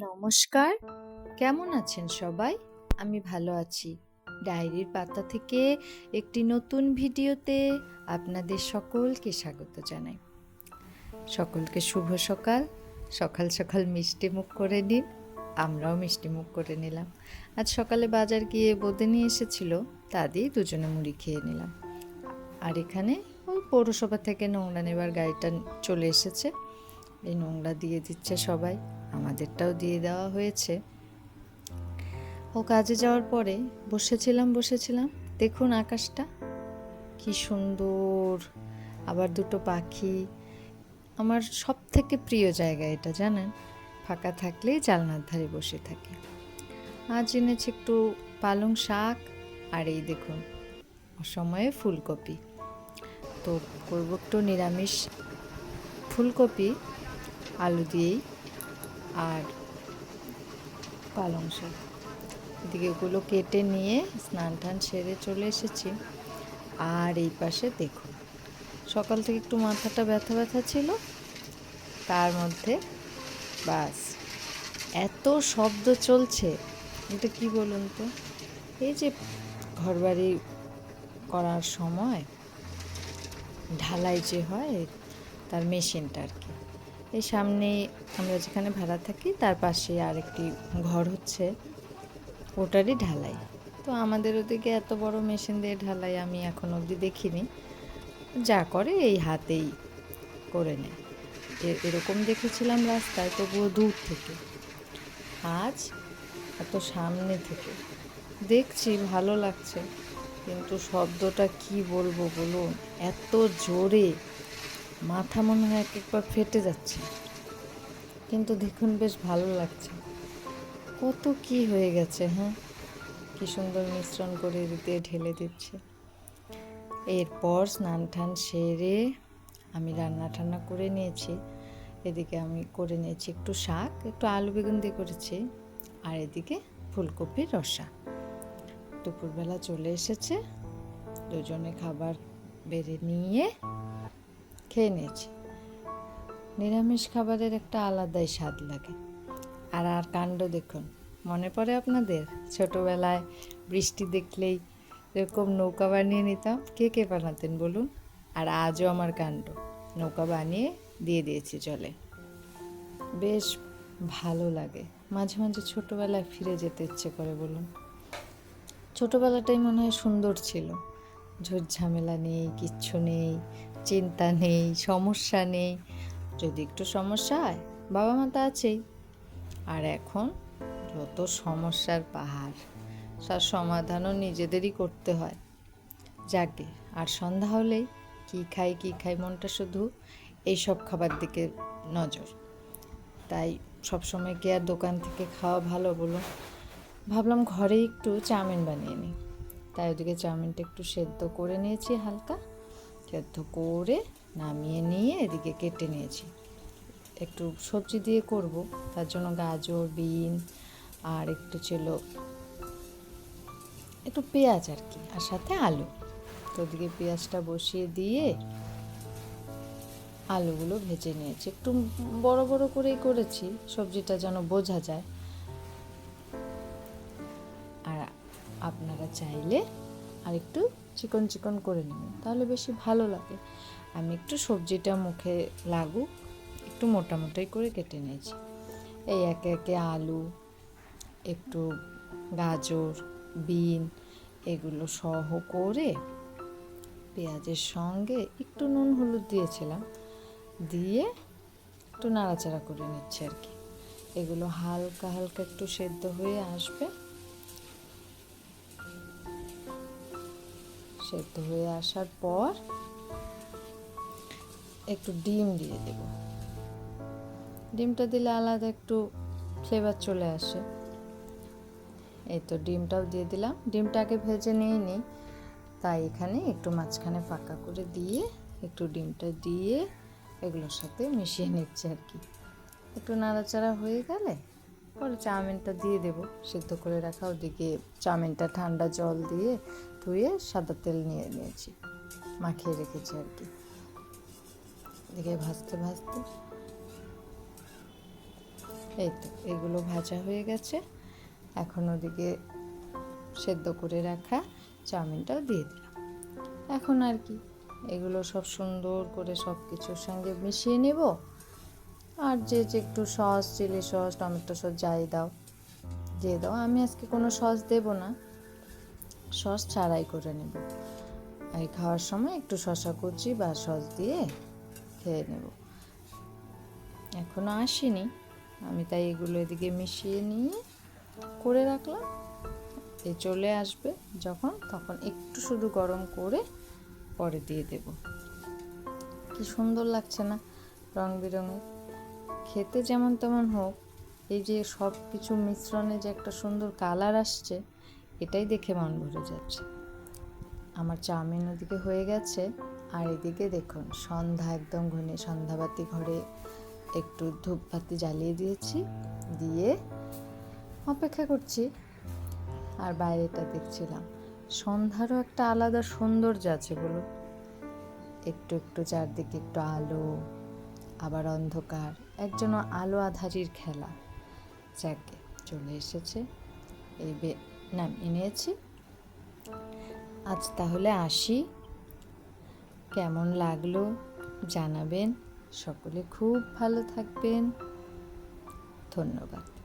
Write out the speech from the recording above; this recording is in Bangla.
নমস্কার। কেমন আছেন সবাই? আমি ভালো আছি। ডায়েরির পাতা থেকে একটি নতুন ভিডিওতে আপনাদের সকলকে স্বাগত জানাই। সকলকে শুভ সকাল। সকাল সকাল মিষ্টি মুখ করে নিন। আমরাও মিষ্টি মুখ করে নিলাম। আজ সকালে বাজার গিয়ে বোদে নিয়ে এসেছিল, তা দিয়ে দুজনে মুড়ি খেয়ে নিলাম। আর এখানে ওই পৌরসভা থেকে নোংরা নেবার গাড়িটা চলে এসেছে। এই নোংরা দিয়ে দিচ্ছে সবাই। আমাদেরটাও দিয়ে দেওয়া হয়েছে। ও কাজে যাওয়ার পরে বসেছিলাম বসেছিলাম। দেখুন আকাশটা, কি সুন্দর। আবার দুটো পাখি। আমার সব থেকে প্রিয় জায়গা এটা, জানেন? ফাঁকা থাকলেই জালনার ধারে বসে থাকি। আজ এনেছি একটু পালং শাক আর এই দেখুন, অসময়ে ফুলকপি। তো করব একটু নিরামিষ ফুলকপি, আলু দিয়েই আর পালং শাক এদিকে ওগুলো কেটে নিয়ে স্নান টান সেরে চলে এসেছি। আর এই পাশে দেখুন, সকাল থেকে একটু মাথাটা ব্যথা ব্যথা ছিল, তার মধ্যে বাস। এত শব্দ চলছে, এটা কি বলুন তো? এই যে ঘরবাড়ি করার সময় ঢালাই যে হয়, তার মেশিনটা আর কি। এই সামনে আমরা যেখানে ভাড়া থাকি, তার পাশে আরেকটি ঘর হচ্ছে ওটারই ঢালাই। তো আমাদের ওদিকে এত বড় মেশিন দিয়ে ঢালাই আমি এখন অবধি দেখিনি। যা করে এই হাতেই করে নেয়। এরকম দেখেছিলাম রাস্তায়, তবুও দূর থেকে। আজ এত সামনে থেকে। দেখছি, ভালো লাগছে। কিন্তু শব্দটা কি বলব বলুন? এত জোরে মাথা মনে হয় এক একবার ফেটে যাচ্ছে। কিন্তু দেখুন বেশ ভালো লাগছে। কত কি হয়ে গেছে হ্যাঁ? কি সুন্দর মিশ্রণ করে দিতে ঢেলে দিচ্ছে। এরপর স্নান টান সেরে আমি রান্না টান্না করে নিয়েছি। এদিকে আমি করে নিয়েছি একটু শাক, একটু আলু বেগুন দিয়ে করেছি আর এদিকে ফুলকপির রসা। দুপুরবেলা চলে এসেছে। দুজনে খাবার বেড়ে নিয়ে খেয়ে নিয়েছি। নিরামিষ খাবারের একটা আলাদাই স্বাদ লাগে। আর আর কাণ্ড দেখুন, মনে পড়ে আপনাদের? ছোটবেলায় বৃষ্টি দেখলেই এরকম নৌকা বানিয়ে নিতাম। কে কে বানাতেন বলুন? আর আজও আমার কাণ্ড। নৌকা বানিয়ে দিয়ে দিয়েছি জলে। বেশ ভালো লাগে। মাঝে মাঝে ছোটবেলায় ফিরে যেতে ইচ্ছে করে বলুন। ছোটবেলাটাই মনে হয় সুন্দর ছিল। ঝামেলা নেই, কিচ্ছু নেই, চিন্তা নেই, সমস্যা নেই। যদি একটু সমস্যা হয়, বাবা মা তো আছেই। আর এখন যত সমস্যার পাহাড় তার সমাধানও নিজেদেরই করতে হয়। যাকে, আর সন্ধ্যা হলেই কী খাই কী খাই, মনটা শুধু এইসব খাবার দিকে নজর। তাই সবসময় কি আর দোকান থেকে খাওয়া ভালো বলুন? ভাবলাম ঘরে একটু চাউমিন বানিয়ে নিই। তাই ওদিকে চাউমিনটা একটু সেদ্ধ করে নিয়েছি হালকা, সেদ্ধ করে নামিয়ে নিয়ে এদিকে কেটে নিয়েছি। একটু সবজি দিয়ে করব, তার জন্য গাজর, বিন আর একটু ছিল একটু পেঁয়াজ আর কি, আর সাথে আলু। তো ওদিকে পেঁয়াজটা বসিয়ে দিয়ে আলুগুলো ভেজে নিয়েছি। একটু বড় বড় করেই করেছি, সবজিটা যেন বোঝা যায়। চাইলে আর একটু চিকন চিকন করে নেবেন, তাহলে বেশি ভালো লাগে। আমি একটু সবজিটা মুখে লাগুক, একটু মোটা মোটাই করে কেটে নিয়েছি। এই একে একে আলু, একটু গাজর, বিন এগুলো সহ করে পেঁয়াজের সঙ্গে একটু নুন হলুদ দিয়েছিলাম, দিয়ে একটু নাড়াচাড়া করে নিচ্ছি আর কি। এগুলো হালকা হালকা একটু সেদ্ধ হয়ে আসবে। সেদ্ধ হয়ে আসার পর একটু ডিম দিয়ে দেব। ডিমটা দিলে আলাদা একটু ফ্লেভার চলে আসে। এই তো ডিমটাও দিয়ে দিলাম। ডিমটাকে ভেজে নিয়ে নিই তাই এখানে একটু মাঝখানে ফাঁকা করে দিয়ে একটু ডিমটা দিয়ে এগুলোর সাথে মিশিয়ে নিচ্ছে আর কি। একটু নাড়াচাড়া হয়ে গেলে পরে চাউমিনটা দিয়ে দেব। সিদ্ধ করে রাখা ওদিকে চাউমিনটা ঠান্ডা জল দিয়ে ধুয়ে সাদা তেল নিয়ে নিয়েছি, মাখিয়ে রেখেছি আর কি। এদিকে ভাজতে ভাজতে এই তো, এগুলো ভাজা হয়ে গেছে। এখন ওদিকে সেদ্ধ করে রাখা চাউমিনটাও দিয়ে দিলাম। এখন আর কি, এগুলো সব সুন্দর করে সব কিছুর সঙ্গে মিশিয়ে নেব। আর যে যে একটু sauce, chilli sauce, tomato sauce যাই দাও, দিয়ে দাও। আমি আজকে কোনো সস দেব না। সস ছাড়াই করে নেব। এই খাওয়ার সময় একটু শশা কুচি বা সস দিয়ে খেয়ে নেব। এখনও আসেনি। আমি তাই এগুলো এদিকে মিশিয়ে নিয়ে করে রাখলাম। এ চলে আসবে যখন, তখন একটু শুধু গরম করে পরে দিয়ে দেব। কি সুন্দর লাগছে না রং বেরঙের খেতে যেমন তেমন হোক, এই যে সব কিছু মিশ্রণে যে একটা সুন্দর কালার আসছে এটাই দেখে মন ভরে যাচ্ছে। আমার চাউমিন ওদিকে হয়ে গেছে, আর এদিকে দেখুন, সন্ধ্যা একদম ঘনে সন্ধ্যাবাতি ঘরে একটু ধূপবাতি জ্বালিয়ে দিয়েছি, দিয়ে অপেক্ষা করছি, আর বাইরেটা দেখছিলাম। সন্ধ্যারও একটা আলাদা সৌন্দর্য আছে বলুন। একটু একটু চারদিকে একটু আলো, আবার অন্ধকার একজন আলো আধারির খেলা। যাকে চলে এসেছে। এই নামিয়ে নিয়েছি। আজ তাহলে আসি। কেমন লাগল জানাবেন। সকলে খুব ভালো থাকবেন। ধন্যবাদ।